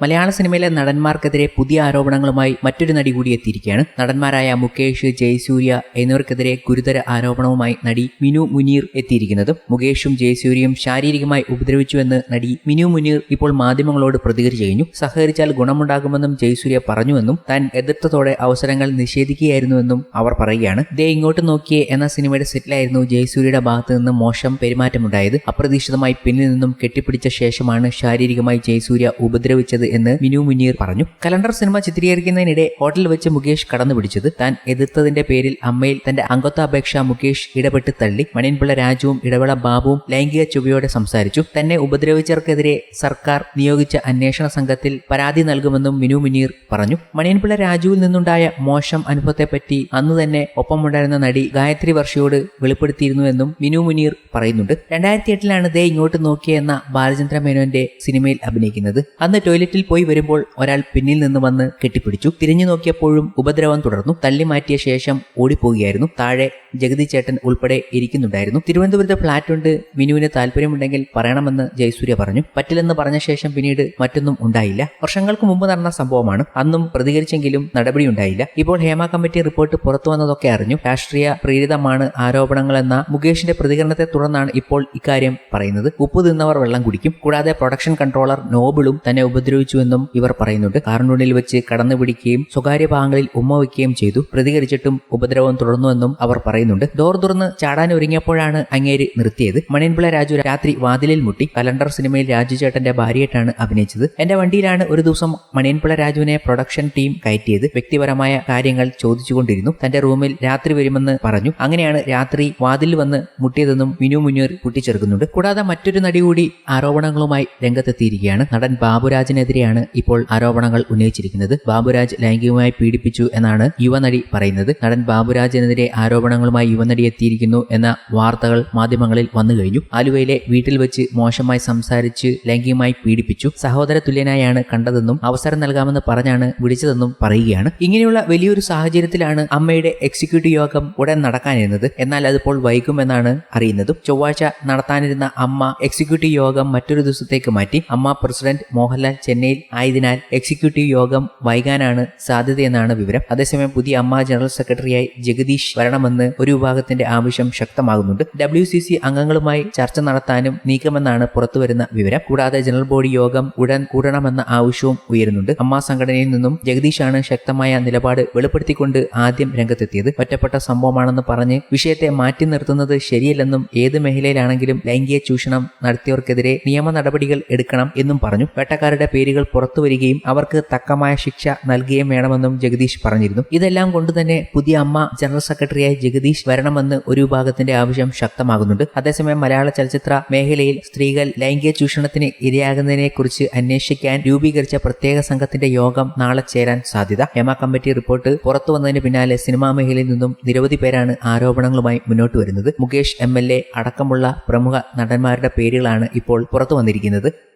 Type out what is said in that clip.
മലയാള സിനിമയിലെ നടന്മാർക്കെതിരെ പുതിയ ആരോപണങ്ങളുമായി മറ്റൊരു നടി കൂടി എത്തിയിരിക്കുകയാണ്. നടന്മാരായ മുകേഷ് ജയസൂര്യ എന്നിവർക്കെതിരെ ഗുരുതര ആരോപണവുമായി നടി മിനു മുനീർ എത്തിയിരിക്കുന്നത്. മുകേഷും ജയസൂര്യയും ശാരീരികമായി ഉപദ്രവിച്ചുവെന്ന് നടി മിനു മുനീർ ഇപ്പോൾ മാധ്യമങ്ങളോട് പ്രതികരിച്ചു കഴിഞ്ഞു. സഹകരിച്ചാൽ ഗുണമുണ്ടാകുമെന്നും ജയസൂര്യ പറഞ്ഞുവെന്നും താൻ എതിർത്തതോടെ അവസരങ്ങൾ നിഷേധിക്കുകയായിരുന്നുവെന്നും അവർ പറയുകയാണ്. ദേ ഇങ്ങോട്ട് നോക്കിയേ എന്ന സിനിമയുടെ സെറ്റിലായിരുന്നു ജയസൂര്യയുടെ ഭാഗത്ത് നിന്ന് മോശം പെരുമാറ്റമുണ്ടായത്. അപ്രതീക്ഷിതമായി പിന്നിൽ നിന്നും കെട്ടിപ്പിടിച്ച ശേഷമാണ് ശാരീരികമായി ജയസൂര്യ ഉപദ്രവിച്ചത് എന്ന് മിനു മുനീർ പറഞ്ഞു. കലണ്ടർ സിനിമ ചിത്രീകരിക്കുന്നതിനിടെ ഹോട്ടൽ വെച്ച് മുകേഷ് കടന്നു പിടിച്ചത് താൻ എതിർത്തതിന്റെ പേരിൽ അമ്മയിൽ തന്റെ അംഗത്വാപേക്ഷ മുകേഷ് ഇടപെട്ട് തള്ളി. മണിയൻപിള്ള രാജുവും ഇടവേള ബാബുവും ലൈംഗിക ചുവയോടെ സംസാരിച്ചു. തന്നെ ഉപദ്രവിച്ചവർക്കെതിരെ സർക്കാർ നിയോഗിച്ച അന്വേഷണ സംഘത്തിൽ പരാതി നൽകുമെന്നും മിനു മുനീർ പറഞ്ഞു. മണിയൻപിള്ള രാജുവിൽ നിന്നുണ്ടായ മോശം അനുഭവത്തെപ്പറ്റി അന്ന് തന്നെ ഒപ്പമുണ്ടായിരുന്ന നടി ഗായത്രി വർഷയോട് വെളിപ്പെടുത്തിയിരുന്നുവെന്നും മിനു മുനീർ പറയുന്നുണ്ട്. രണ്ടായിരത്തി എട്ടിലാണ് ദേ ഇങ്ങോട്ട് നോക്കിയ എന്ന ബാലചന്ദ്ര മേനോന്റെ സിനിമയിൽ അഭിനയിക്കുന്നത്. അന്ന് ടോയ്ലറ്റിൽ പോയി വരുമ്പോൾ ഒരാൾ പിന്നിൽ നിന്ന് വന്ന് കെട്ടിപ്പിടിച്ചു. തിരിഞ്ഞു നോക്കിയപ്പോഴും ഉപദ്രവം തുടർന്നു. തള്ളി മാറ്റിയ ശേഷം ഓടിപ്പോകുകയായിരുന്നു താഴെ ജഗതി ചേട്ടൻ ഉൾപ്പെടെ ഇരിക്കുന്നുണ്ടായിരുന്നു. തിരുവനന്തപുരത്ത് ഫ്ളാറ്റ് ഉണ്ട്. മിനുവിന് താല്പര്യമുണ്ടെങ്കിൽ പറയണമെന്ന് ജയസൂര്യ പറഞ്ഞു. പറ്റില്ലെന്ന് പറഞ്ഞ ശേഷം പിന്നീട് മറ്റൊന്നും ഉണ്ടായില്ല. വർഷങ്ങൾക്ക് മുമ്പ് നടന്ന സംഭവമാണ്. അന്നും പ്രതികരിച്ചെങ്കിലും നടപടി ഉണ്ടായില്ല. ഇപ്പോൾ ഹേമ കമ്മിറ്റി റിപ്പോർട്ട് പുറത്തു വന്നതൊക്കെ അറിഞ്ഞു. രാഷ്ട്രീയ പ്രേരിതമാണ് ആരോപണങ്ങൾ എന്ന മുകേഷിന്റെ പ്രതികരണത്തെ തുടർന്നാണ് ഇപ്പോൾ ഇക്കാര്യം പറയുന്നത്. ഉപ്പ് തിന്നവർ വെള്ളം കുടിക്കും. കൂടാതെ പ്രൊഡക്ഷൻ കൺട്രോളർ നോബിളും തന്നെ ഉപദ്രവിച്ചുവെന്നും ഇവർ പറയുന്നുണ്ട്. കാറിനുള്ളിൽ വെച്ച് കടന്നുപിടിക്കുകയും സ്വകാര്യ ഭാഗങ്ങളിൽ ഉമ്മ വയ്ക്കുകയും ചെയ്തു. പ്രതികരിച്ചിട്ടും ഉപദ്രവം തുടർന്നുവെന്നും അവർ പറയുന്നുണ്ട്. ഡോർ തുറന്ന് ചാടാൻ ഒരുങ്ങിയപ്പോഴാണ് അങ്ങേര് നിർത്തിയത്. മണിയൻപിള്ള രാജു രാത്രി വാതിലിൽ മുട്ടി കലണ്ടർ സിനിമയിൽ രാജു ചേട്ടന്റെ ഭാര്യയായിട്ടാണ് അഭിനയിച്ചത്. എന്റെ വണ്ടിയിലാണ് ഒരു ദിവസം മണിയൻപിള്ള രാജുവിനെ പ്രൊഡക്ഷൻ ടീം കയറ്റിയത്. വ്യക്തിപരമായ കാര്യങ്ങൾ ചോദിച്ചുകൊണ്ടിരുന്നു. തന്റെ റൂമിൽ രാത്രി വരുമെന്ന് പറഞ്ഞു. അങ്ങനെയാണ് രാത്രി വാതിൽ വന്ന് മുട്ടിയതെന്നും മിനു മുന്നൂർ കൂട്ടിച്ചേർക്കുന്നുണ്ട്. കൂടാതെ മറ്റൊരു നടി കൂടി ആരോപണങ്ങളുമായി രംഗത്തെത്തിയിരിക്കുകയാണ്. നടൻ ബാബുരാജിനെതിരെയാണ് ഇപ്പോൾ ആരോപണങ്ങൾ ഉന്നയിച്ചിരിക്കുന്നത്. ബാബുരാജ് ലൈംഗികമായി പീഡിപ്പിച്ചു എന്നാണ് യുവനടി പറയുന്നത്. നടൻ ബാബുരാജിനെതിരെ ആരോപണങ്ങളുമായി യുവനടി എത്തിയിരിക്കുന്നു എന്ന വാർത്തകൾ മാധ്യമങ്ങളിൽ വന്നു കഴിഞ്ഞു. ആലുവയിലെ വീട്ടിൽ വെച്ച് മോശമായി സംസാരിച്ച് ലൈംഗികമായി പീഡിപ്പിച്ചു. സഹോദര തുല്യനായാണ് കണ്ടതെന്നും അവസരം നൽകാമെന്ന് പറഞ്ഞാണ് വിളിച്ചതെന്നും പറയുകയാണ്. ഇങ്ങനെയുള്ള വലിയൊരു സാഹചര്യത്തിലാണ് അമ്മയുടെ എക്സിക്യൂട്ടീവ് യോഗം ഉടൻ നടക്കാനിരുന്നത്. എന്നാൽ അതിപ്പോൾ വൈകുമെന്നാണ് അറിയുന്നത്. ചൊവ്വാഴ്ച നടത്താനിരുന്ന അമ്മ എക്സിക്യൂട്ടീവ് യോഗം മറ്റൊരു ദിവസത്തേക്ക് മാറ്റി. അമ്മ പ്രസിഡന്റ് മോഹൻലാൽ ചെന്നൈയിൽ ആയതിനാൽ എക്സിക്യൂട്ടീവ് യോഗം വൈകാനാണ് സാധ്യതയെന്നാണ് വിവരം. അതേസമയം പുതിയ അമ്മ ജനറൽ സെക്രട്ടറിയായി ജഗദീഷ് വരണമെന്ന് ഒരു വിഭാഗത്തിന്റെ ആവശ്യം ശക്തമാകുന്നുണ്ട്. ഡബ്ല്യു സി സി അംഗങ്ങളുമായി ചർച്ച നടത്താനും നീക്കമെന്നാണ് പുറത്തുവരുന്ന വിവരം. കൂടാതെ ജനറൽ ബോഡി യോഗം ഉടൻ കൂടണമെന്ന ആവശ്യവും ഉയരുന്നുണ്ട്. അമ്മ സംഘടനയിൽ നിന്നും ജഗദീഷാണ് ശക്തമായ നിലപാട് വെളിപ്പെടുത്തിക്കൊണ്ട് ആദ്യം രംഗത്തെത്തിയത്. ഒറ്റപ്പെട്ട സംഭവമാണെന്ന് പറഞ്ഞ് വിഷയത്തെ മാറ്റി നിർത്തുന്നത് ശരിയല്ലെന്നും ഏത് മേഖലയിലാണെങ്കിലും ലൈംഗിക ചൂഷണം നടത്തിയവർക്കെതിരെ നിയമ നടപടികൾ എടുക്കണം എന്നും പറഞ്ഞു. വേട്ടക്കാരുടെ പേരുകൾ പുറത്തു വരികയും അവർക്ക് തക്കമായ ശിക്ഷ നൽകുകയും വേണമെന്നും ജഗദീഷ് പറഞ്ഞിരുന്നു. ഇതെല്ലാം കൊണ്ടുതന്നെ പുതിയ അമ്മ ജനറൽ സെക്രട്ടറിയായി ജഗദീഷ് വരണമെന്ന് ഒരു വിഭാഗത്തിന്റെ ആവശ്യം ശക്തമാകുന്നുണ്ട്. അതേസമയം മലയാള ചലച്ചിത്ര മേഖലയിൽ സ്ത്രീകൾ ലൈംഗിക ചൂഷണത്തിന് ഇരയാകുന്നതിനെക്കുറിച്ച് അന്വേഷിക്കാൻ രൂപീകരിച്ച പ്രത്യേക സംഘത്തിന്റെ യോഗം നാളെ ചേരാൻ സാധ്യത. ഹേമ കമ്മിറ്റി റിപ്പോർട്ട് പുറത്തു വന്നതിന് പിന്നാലെ സിനിമാ മേഖലയിൽ നിന്നും നിരവധി പേരാണ് ആരോപണങ്ങളുമായി മുന്നോട്ട് വരുന്നത്. മുകേഷ് എ അടക്കമുള്ള പ്രമുഖ നടന്മാരുടെ പേരുകളാണ് ഇപ്പോൾ പുറത്തു വന്നിരിക്കുന്നത്.